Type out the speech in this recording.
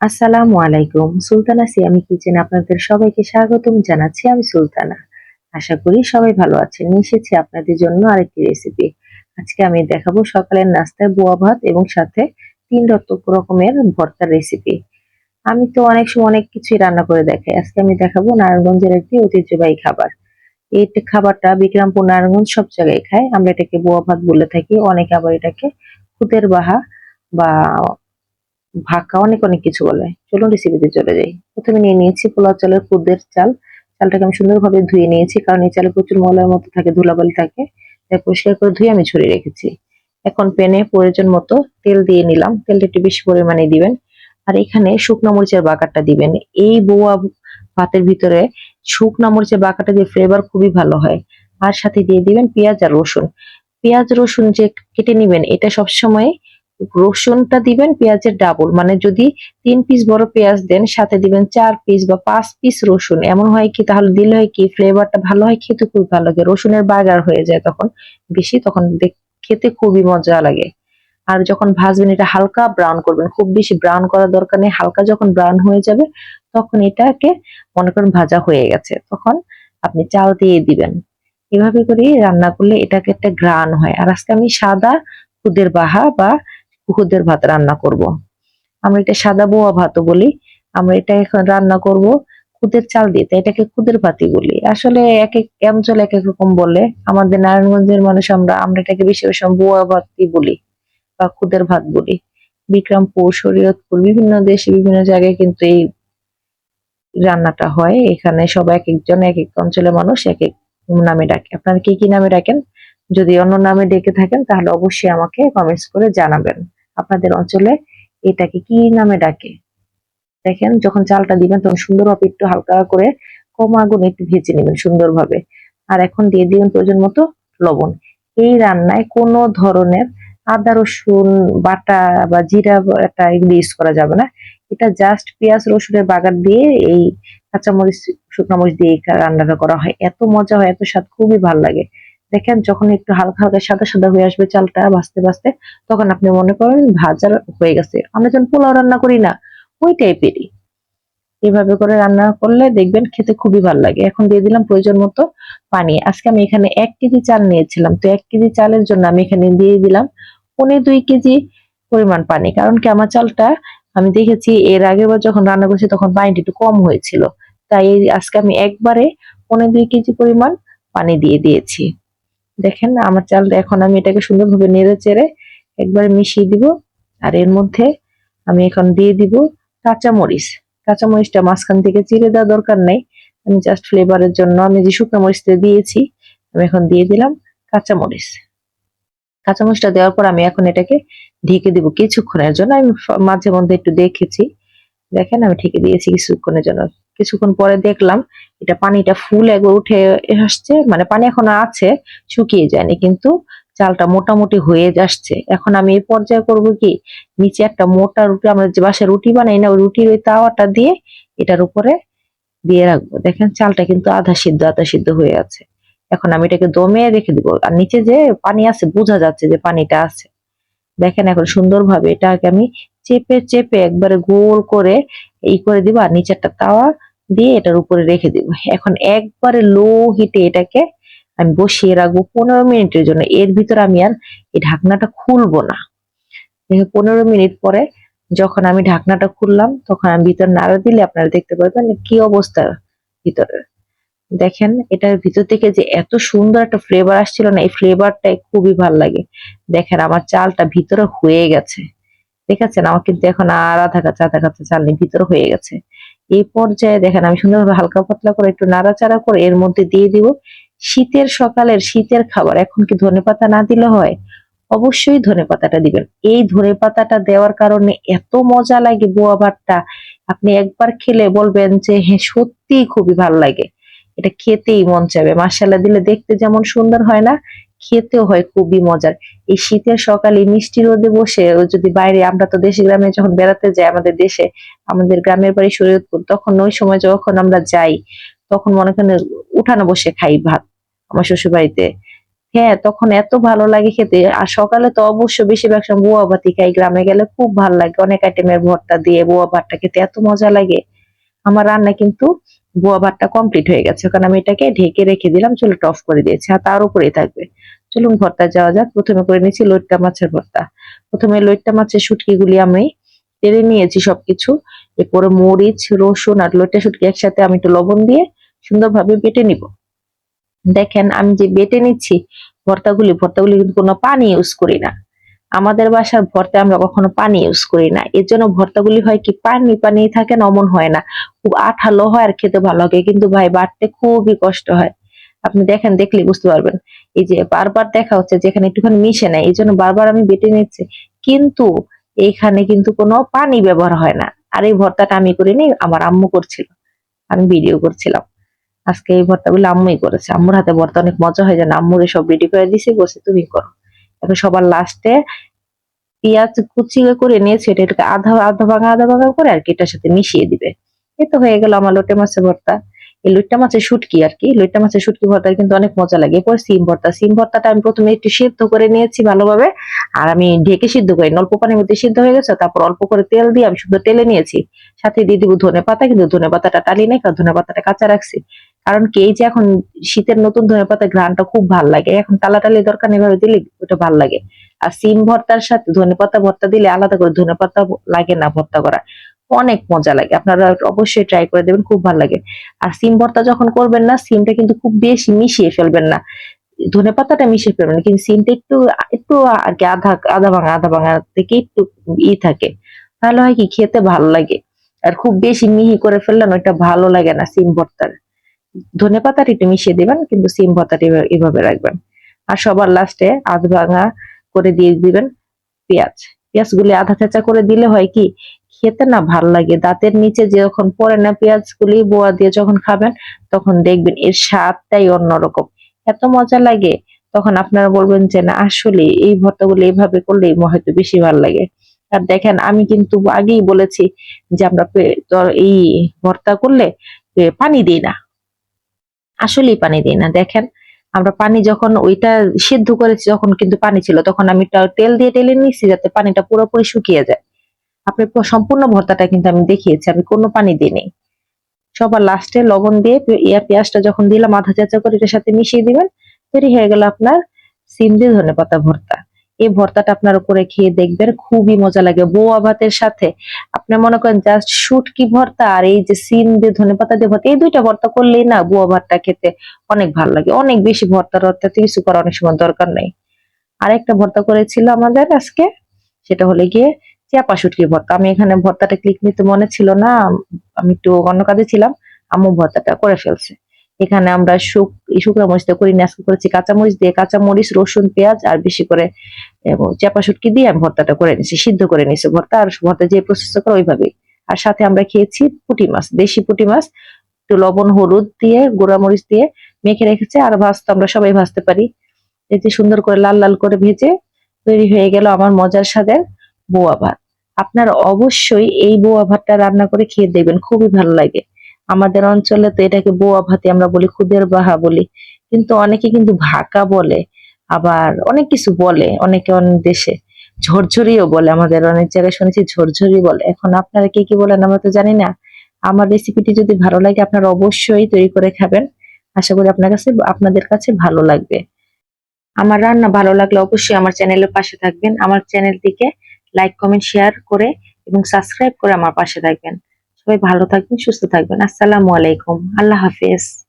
আসসালামু আলাইকুম। সুলতানা সিয়ামি কিচেন আপনাদের সবাইকে স্বাগতম জানাচ্ছি আমি সুলতানা। আশা করি সবাই ভালো আছেন। এসেছি আপনাদের জন্য আরেকটি রেসিপি আজকে আমি দেখাবো সকালের নাস্তায় বোয়া ভাত এবং সাথে তিন রকমের ভর্তার রেসিপি আমি তো অনেক সময় অনেক কিছুই রান্না করে দেখাই। আজকে আমি দেখাবো নারায়ণগঞ্জের একটি ঐতিহ্যবাহী খাবার। এই খাবারটা বিক্রমপুর নারায়ণগঞ্জ সব জায়গায় খায়। আমরা এটাকে বোয়া ভাত বলে থাকি। অনেকে আবার এটাকে খুদের বাহা বা ভাক্কা অনেক অনেক কিছু বলে। চলুন রেসিপিতে চলে যাই। প্রথমে নিয়ে নিয়েছি পোলাও চালের খুদের চাল। চালটাকে আমি সুন্দরভাবে ধুয়ে নিয়েছি, কারণ এই চালে প্রচুর মলার মতো থাকে, ধুলাবালি থাকে। তাই পরিষ্কার করে ধুয়ে আমি ছড়িয়ে রেখেছি। এখন প্যানে প্রয়োজন মতো তেল দিয়ে নিলাম। তেলটা একটু বেশি পরিমাণে দিবেন। আর এখানে শুকনো মরিচের বাগারটা দিবেন। এই বোয়া ভাতের ভিতরে শুকনো মরিচের বাগারটা দিয়ে ফ্লেভার খুবই ভালো হয়। আর সাথে দিয়ে দিবেন পেঁয়াজ আর রসুন। পেঁয়াজ রসুন যে কেটে নিবেন, এটা সবসময় রসুনটা দিবেন, পেঁয়াজের ডাবল মানে যদি তিন পিস বড় পেঁয়াজ দেন, সাথে দিবেন চার পিস বা পাঁচ পিস রসুন। এমন হয় কি, তাহলে দিলে হয় কি ফ্লেভারটা ভালো হয়, খেতে খুব ভালো লাগে। রসুনের বাগার হয়ে যায় তখন বেশি, তখন খেতে খুবই মজা লাগে। আর যখন ভাজবেন, এটা হালকা ব্রাউন করবেন। খুব বেশি ব্রাউন করার দরকার নেই। হালকা যখন ব্রাউন হয়ে যাবে, তখন এটাকে মনে করেন ভাজা হয়ে গেছে। তখন আপনি চাল দিয়ে দিবেন। এভাবে করে রান্না করলে এটাকে একটা গ্রান হয়। আর আজকে আমি সাদা খুদের বাহা বা খুদের ভাত রান্না করব। আমরা এটা সাদা বোয়া ভাতও বলি, আমরা এটা এখন রান্না করব খুদের চাল দিয়ে এটাকে খুদের ভাতই বলি। আসলে এক এক অঞ্চল এক এক রকম বলে, আমাদের নারায়ণগঞ্জের মানুষ আমরা আমরা এটাকে বেশি সময় বোয়া ভাতই বলি বা খুদের ভাত বলি। বিক্রমপুর, শরীয়তপুর, বিভিন্ন দেশে, বিভিন্ন জায়গায় কিন্তু এই রান্নাটা হয়। এখানে সবাই এক একজন, এক এক অঞ্চলের মানুষ এক এক নামে ডাকে। আপনারা কি কি নামে ডাকেন? যদি অন্য নামে ডেকে থাকেন, তাহলে অবশ্যই আমাকে কমেন্টস করে জানাবেন। আপনাদের অঞ্চলে এটাকে কি নামে ডাকে? দেখেন, যখন চালটা দিবেন, তখন সুন্দরভাবে একটু হালকা করে কম আগুনে একটু ভেজে নেবেন সুন্দরভাবে। আর এখন দিয়ে দিবেন প্রয়োজন মতো লবণ। এই রান্নায় কোনো ধরনের আদা, রসুন, বাটা বা জিরা বাটা এগুলো ইউজ করা যাবে না। এটা জাস্ট পেঁয়াজ, রসুনের বাগার দিয়ে এই কাঁচামরিচ, শুকনো মরিচ দিয়ে এই রান্নাটা করা হয়। এত মজা হয়, এত স্বাদ, খুবই ভালো লাগে। দেখেন যখন একটু হালকা হালকা সাদা সাদা হয়ে আসবে চালটা ভাজতে ভাজতে, তখন আপনি মনে করেন ভাজার হয়ে গেছে। আমরা যখন পোলাও রান্না করি না, ওই টাইপেরই। এভাবে করে রান্না করলে দেখবেন খেতে খুবই ভালো লাগে। এখন দিয়ে দিলাম প্রয়োজন মতো পানি। আজকে আমি এখানে এক কেজি চাল নিয়েছিলাম। তো এক কেজি চালের জন্য আমি এখানে দিয়ে দিলাম পনে দুই কেজি পরিমাণ পানি। কারণ কি আমার চালটা আমি দেখেছি এর আগের বার যখন রান্না করছি তখন পানিটা একটু কম হয়েছিল। তাই আজকে আমি একবারে পনে দুই কেজি পরিমাণ পানি দিয়ে দিয়েছি। দেখেন আমার চালটা এখন আমি এটাকে সুন্দরভাবে নেড়ে চেড়ে একবার মিশিয়ে দিব। আর এর মধ্যে আমি এখন দিয়ে দিব কাঁচামরিচ। কাঁচামরিচটা মাঝখান থেকে চিড়ে দেওয়া দরকার নেই। আমি জাস্ট ফ্লেভারের জন্য আমি যে শুকনো মরিচটা দিয়েছি, আমি এখন দিয়ে দিলাম কাঁচামরিচ। কাঁচামরিচটা দেওয়ার পর আমি এখন এটাকে ঢেকে দিব কিছুক্ষণের জন্য। আমি মাঝে মধ্যে একটু দেখেছি। দেখেন আমি ঢেকে দিয়েছি কিছুক্ষণের জন্য। কিছুক্ষণ পরে দেখলাম এটা পানিটা ফুল এগো উঠে আসছে মানে পানি এখন আছে, শুকিয়ে যায়নি, কিন্তু চালটা মোটামুটি হয়ে যাচ্ছে। এখন আমি এই পর্যায়ে করব কি, নিচে একটা মোটা রুটি, আমরা যে বাসায় রুটি বানাই না, ওই রুটির ওই তাওয়াটা দিয়ে এটার উপরে দিয়ে রাখব। দেখেন চালটা কিন্তু আধা সিদ্ধ আধা সিদ্ধ হয়ে আছে। এখন আমি এটাকে দমে রেখে দিব। আর নিচে যে পানি আছে, বোঝা যাচ্ছে যে পানিটা আছে। দেখেন এখন সুন্দরভাবে এটাকে আমি চেপে চেপে একবারে গোল করে এই করে দিব, আর নিচে একটা তাওয়া দিয়ে এটার উপরে রেখে দিব। এখন একবারে লো হিটে এটাকে আমি বসিয়ে রাখব পনেরো মিনিটের জন্য। এর ভিতরে আমি আর এই ঢাকনাটা খুলবো না। পনেরো মিনিট পরে যখন আমি ঢাকনাটা খুললাম, তখন আমি ভিতর নাড়া দিলে আপনারা দেখতে পারবেন কি অবস্থা ভিতরে। দেখেন, এটার ভিতর থেকে যে এত সুন্দর একটা ফ্লেভার আসছিল না, এই ফ্লেভারটাই খুবই ভালো লাগে। দেখেন, আমার চালটা ভিতরে হয়ে গেছে। দেখেছেন? আমার কিন্তু এখন আর আধা কাঁচা আধা কাঁচা চাল নেই ভিতরে হয়ে গেছে। এই পর্যায়ে দেখেন, আমি সুন্দরভাবে হালকা পাতলা করে একটু নাড়াচাড়া করে এর মধ্যে দিয়ে দিব। শীতের সকালের শীতের খাবার, এখন কি ধনেপাতা না দিলে হয়? অবশ্যই ধনেপাতাটা দিবেন। এই ধনেপাতাটা দেওয়ার কারণে এত মজা লাগে বোয়া ভাতটা। আপনি একবার খেলে বলবেন যে হ্যাঁ সত্যি খুবই ভালো লাগে। এটা খেতেই মন চাবে মাসালা দিলে দেখতে যেমন সুন্দর হয় না খেতেও হয় খুবই মজার। এই শীতের সকালে মিষ্টি রোদে বসে যদি বাইরে, আমরা তো দেশে গ্রামে যখন বেড়াতে যাই আমাদের দেশে, আমাদের গ্রামের বাড়ি শরীয়তপুর, তখন ওই সময় যখন আমরা যাই, তখন মনে করেন উঠানে বসে খাই ভাত আমার শ্বশুর বাড়িতে হ্যাঁ তখন এত ভালো লাগে খেতে। আর সকালে তো অবশ্য বেশিরভাগ সময় বুয়া ভাতি খাই। গ্রামে গেলে খুব ভালো লাগে। অনেক আইটেমের ভর্তা দিয়ে বুয়া ভাতটা খেতে এত মজা লাগে। আমার রান্না কিন্তু বুয়া ভাতটা কমপ্লিট হয়ে গেছে। কারণ আমি এটাকে ঢেকে রেখে দিলাম, চুলোটা অফ করে দিয়েছি। আর তার উপরেই থাকবে। চলুন ভর্তা যাওয়া যাক। প্রথমে করে নিয়েছি লইট্টা মাছের ভর্তা। প্রথমে লইট্টা মাছের শুটকিগুলি আমি তেলে নিয়েছি সবকিছু। এরপরে মরিচ, রসুন আর লইট্টা শুটকি একসাথে আমি একটু লবণ দিয়ে সুন্দরভাবে বেটে নিব। দেখেন, আমি যে বেটে নিচ্ছি ভর্তাগুলি ভর্তাগুলি কিন্তু কোনো পানি ইউজ করি না। আমাদের বাসার ভর্তা আমরা কখনো পানি ইউজ করি না। এর জন্য ভর্তাগুলি হয় কি, পানি পানি থাকে না, অমন হয় না। খুব আঠালো হয় আর খেতে ভালো লাগে। কিন্তু ভাই বাটতে খুবই কষ্ট হয়। আপনি দেখেন দেখলে বুঝতে পারবেন। এই যে বারবার দেখা হচ্ছে, যেখানে একটুখানি মিশে নেয়, এই জন্য বারবার আমি বেটে নিচ্ছি। কিন্তু এইখানে কিন্তু কোনো পানি ব্যবহার হয় না। আর এই ভর্তাটা আমি করিনি, আমার আম্মু করছিল। আমি ভিডিও করছিলাম। আজকে এই ভর্তাগুলো আম্মুই করেছে। আম্মুর হাতে ভর্তা অনেক মজা হয়, যেন আম্মুরে সব রেডি করে দিছে, বসে তুমি করো। এখন সবার লাস্টে পেঁয়াজ কুচি করে নিয়েছে, এটা এটাকে আধা আধা ভাঙা আধা ভাঙা করে আর কি এটার সাথে মিশিয়ে দিবে। এই তো হয়ে গেল আমার লোটে মাছের ভর্তা। এই লইট্টা মাছের শুটকি আর কি লইট্টা মাছের শুটকি ভর্তা কিন্তু অনেক মজা লাগে। এরপর সিম ভর্তা। সিম ভর্তাটা আমি প্রথমে একটু সিদ্ধ করে নিয়েছি ভালোভাবে। আর আমি ঢেকে সিদ্ধ করি। অল্প পানির মধ্যে সিদ্ধ হয়ে গেছে। তারপর অল্প করে তেল দিয়ে আমি শুধু তেলে নিয়েছি। সাথে দিয়ে দিব ধনে পাতা। কিন্তু ধনে পাতাটা টালি নাই, কারণ ধনে পাতাটা কাঁচা রাখছি। কারণ কি যে এখন শীতের নতুন ধনে পাতা ঘ্রাণটা খুব ভালো লাগে। এখন টালাটালি দরকার এভাবে দিলে ওটা ভালো লাগে। আর সিম ভর্তার সাথে ধনে পাতা ভর্তা দিলে আলাদা করে ধনে পাতা লাগে না ভর্তা করা। অনেক মজা লাগে। আপনারা অবশ্যই ট্রাই করে দেবেন, খুব ভালো লাগে। আর সিম ভর্তা যখন করবেন না, সিমটা কিন্তু খুব বেশি মিশিয়ে ফেলবেন না। ধনে পাতাটা মিশিয়ে ফেলবেন কিন্তু সিমটা একটু একটু আর কি আধা আধা ভাঙা আধা ভাঙা থেকে একটু ই থাকে। তাহলে হয় কি, খেতে ভালো লাগে। আর খুব বেশি মিহি করে ফেললেন ওইটা ভালো লাগে না সিম ভর্তার। ধনে পাতাটা একটু মিশিয়ে দিবেন, কিন্তু সিম ভর্তাটা এভাবে রাখবেন। আর সবার লাস্টে আধ ভাঙা করে দিয়ে দিবেন পেঁয়াজ। পেঁয়াজ গুলি আধা চেঁচা করে দিলে হয় কি খেতে না ভালো লাগে। দাঁতের নিচে যখন পরে না পেঁয়াজ গুলি বোয়া দিয়ে যখন খাবেন, তখন দেখবেন এর স্বাদটাই অন্যরকম। এত মজা লাগে। তখন আপনারা বলবেন যে, না, আসলে এই ভর্তাগুলো এইভাবে করলেই হয়তো বেশি ভালো লাগে। আর দেখেন, আমি কিন্তু আগেই বলেছি যে, আমরা এই ভর্তা করলে পানি দিই না। আসলেই পানি দিই না। দেখেন, আমরা পানি যখন ওইটা সিদ্ধ করেছি যখন কিন্তু পানি ছিল। তখন আমি তেল দিয়ে টেলে নিয়েছি যাতে পানিটা পুরোপুরি শুকিয়ে যায়। আপনি সম্পূর্ণ ভর্তাটা কিন্তু আমি দেখিয়েছি, আমি কোনো পানি দিইনি। সবার লাস্টে লবণ দিয়ে ইয়া পেঁয়াজটা যখন দিলাম আধা চাচা করে এটার সাথে মিশিয়ে দিবেন, তৈরি হয়ে গেল আপনার সিম ধনে পাতা ভর্তা। এই ভর্তাটা আপনার করে খেয়ে দেখবেন খুবই মজা লাগে। বোয়া ভাতের সাথে আপনি মনে করেন জাস্ট শুটকি ভর্তা আর এই যে সিম দিয়ে ধনে পাতা দিয়ে ভর্তা, এই দুইটা ভর্তা করলেই না বোয়া ভাতটা খেতে অনেক ভালো লাগে। অনেক বেশি ভর্তা টর্তাতে কিছু করার অনেক সময় দরকার নেই। আরেকটা ভর্তা করেছিল আমাদের আজকে, সেটা হলে গিয়ে চাপা শুটকি ভর্তা। আমি এখানে ভর্তাটা ক্লিক নিতে মনে ছিল না, আমি একটু অন্য কাজে ছিলাম, আম্মু ভর্তাটা করে ফেলছে। এখানে আমরা শুক শুকনো মরিচটা করি আজকে করেছি কাঁচা মরিচ দিয়ে কাঁচা মরিচ রসুন, পেঁয়াজ আর বেশি করে চাপা শুটকি দিয়ে আমি ভর্তাটা করে নিছি সিদ্ধ করে নিছি ভর্তা। আর ভর্তা যে প্রসেস করে ওইভাবেই। আর সাথে আমরা খেয়েছি পুঁটি মাছ, দেশি পুঁটি মাছ, একটু লবণ, হলুদ দিয়ে মরিচ দিয়ে মেখে রেখেছে। আর ভাজতে আমরা সবাই ভাজতে পারি। এতে সুন্দর করে লাল লাল করে ভেজে তৈরি হয়ে গেল আমার মজার স্বাদের বোয়া ভাত। আপনারা অবশ্যই এই বোয়া ভাতটা রান্না করে খেয়ে দেখবেন, খুবই ভালো লাগে। আমাদের অঞ্চলে তো এটাকে বোয়া ভাতে আমরা বলি, খুদের বাহা বলি। কিন্তু অনেকে কিন্তু ভাকা বলে, আবার অনেক কিছু বলে অনেকে অনেক দেশে। ঝরঝরিও বলে, আমাদের অনেক জায়গায় শুনেছি ঝরঝরি বলে। এখন আপনারা কি কি বলেন আমরা তো জানি না। আমার রেসিপিটি যদি ভালো লাগে আপনারা অবশ্যই তৈরি করে খাবেন। আশা করি আপনার কাছে, আপনাদের কাছে ভালো লাগবে। আমার রান্না ভালো লাগলে অবশ্যই আমার চ্যানেলের পাশে থাকবেন। আমার চ্যানেলটিকে লাইক কমেন্ট শেয়ার করে এবং সাবস্ক্রাইব করে আমার পাশে থাকবেন। সবাই ভালো থাকবেন, সুস্থ থাকবেন। আসসালামু আলাইকুম। আল্লাহ হাফেজ।